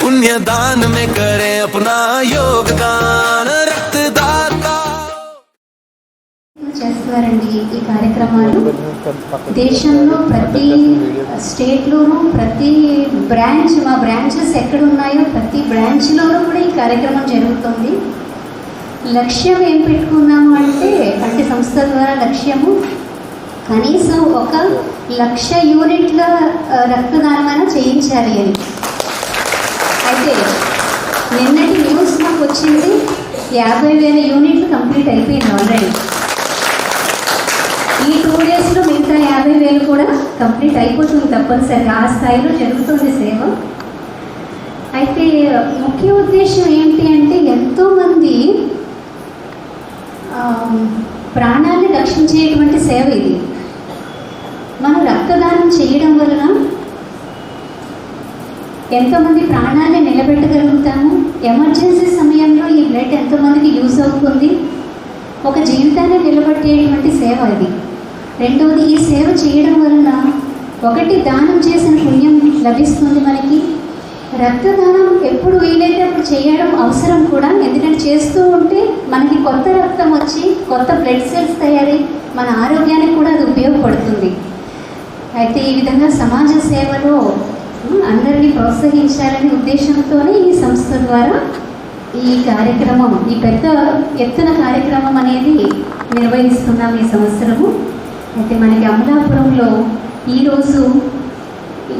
पुण्य दान में करें अपना योगदान रक्तदाता చేస్తున్నారండి ఈ కార్యక్రమాలు దేశంలో ప్రతి స్టేట్లోనూ ప్రతి బ్రాంచ్ మా బ్రాంచెస్ ఎక్కడ ఉన్నాయో ప్రతి బ్రాంచ్లోనూ కూడా ఈ కార్యక్రమం జరుగుతుంది లక్ష్యం ఏం పెట్టుకున్నాము అంటే అంటే సంస్థ ద్వారా లక్ష్యము కనీసం ఒక లక్ష యూనిట్ల ఆ, రక్తదానమైనా చేయించాలి అని అయితే నిన్నటి న్యూస్ మాకు వచ్చింది యాభై వేల యూనిట్లు కంప్లీట్ అయిపోయింది ఆల్రెడీ ఈ టూ డేస్లో మిగతా యాభై వేలు కూడా కంప్లీట్ అయిపోతుంది తప్పనిసరిగా. ఆ స్థాయిలో జరుగుతుంది సేవ. అయితే ముఖ్య ఉద్దేశం ఏంటి అంటే ఎంతోమంది ప్రాణాన్ని రక్షించేటువంటి సేవ ఇది. మనం రక్తదానం చేయడం వలన ఎంతోమంది ప్రాణాన్ని నిలబెట్టగలుగుతాము? ఎమర్జెన్సీ సమయంలో ఈ బ్లడ్ ఎంతోమందికి యూజ్ అవుతుంది? ఒక జీవితాన్ని నిలబెట్టేటువంటి సేవ ఇది. రెండవది ఈ సేవ చేయడం వలన ఒకటి దానం చేసిన పుణ్యం లభిస్తుంది మనకి. రక్తదానం ఎప్పుడు వీలైతే అప్పుడు చేయడం అవసరం కూడా. ఎందుకంటే చేస్తూ ఉంటే మనకి కొత్త రక్తం వచ్చి కొత్త బ్లడ్ సెల్స్ తయారై మన ఆరోగ్యానికి కూడా అది ఉపయోగపడుతుంది. అయితే ఈ విధంగా సమాజ సేవలో అందరినీ ప్రోత్సహించాలనే ఉద్దేశంతోనే ఈ సంస్థ ద్వారా ఈ కార్యక్రమం ఈ పెద్ద ఎత్తున కార్యక్రమం అనేది నిర్వహిస్తున్నాం ఈ సంవత్సరము. అయితే మనకి అమలాపురంలో ఈరోజు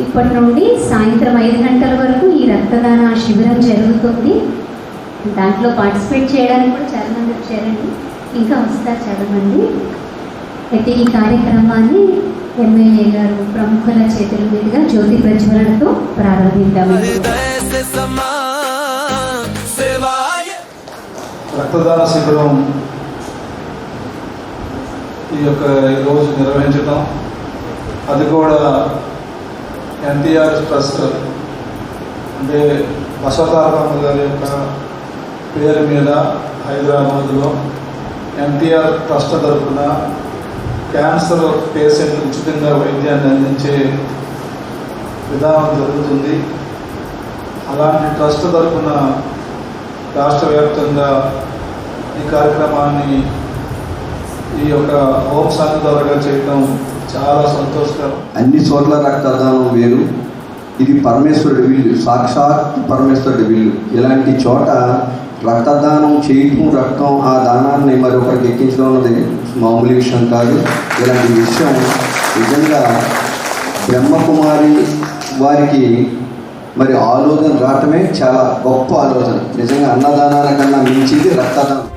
ఇప్పటి నుండి సాయంత్రం ఐదు గంటల వరకు ఈ రక్తదాన శిబిరం జరుగుతుంది. దాంట్లో పార్టిసిపేట్ చేయడానికి కూడా చాలామంది వచ్చారండి. ఇంకా వస్తారు చాలామంది అయితే ఈ కార్యక్రమాన్ని ఎంఎల్ఏ గారు ప్రముఖుల చేతుల మీదుగా జ్యోతి ప్రజ్వలనతో ప్రారంభిద్దాము రక్తదాన శిబిరం ఈ యొక్క ఈరోజు నిర్వహించడం అది కూడా ఎన్టీఆర్ ట్రస్ట్ అంటే బసవతారామ గారి యొక్క పేరు మీద హైదరాబాద్లో ఎన్టీఆర్ ట్రస్ట్ తరఫున క్యాన్సర్ పేషెంట్ ఉచితంగా వైద్యాన్ని అందించే విధానం జరుగుతుంది. అలాంటి ట్రస్ట్ తరఫున రాష్ట్ర వ్యాప్తంగా ఈ కార్యక్రమాన్ని ఈ యొక్క హోమ్ సంఘ ద్వారా చేయడం చాలా సంతోషకరం. అన్ని చోట్ల రక్తదానం వేరు. ఇది పరమేశ్వరుడి వీళ్ళు సాక్షాత్ పరమేశ్వరుడి వీళ్ళు ఇలాంటి చోట రక్తదానం చేయటం రక్తం ఆ దానాన్ని మరొకరికి ఎక్కించడం అన్నది మామూలు విషయం కాదు. ఇలాంటి విషయం నిజంగా బ్రహ్మకుమారి వారికి మరి ఆలోచన రావటమే చాలా గొప్ప ఆలోచన. నిజంగా అన్నదానాల కన్నా మించింది రక్తదానం.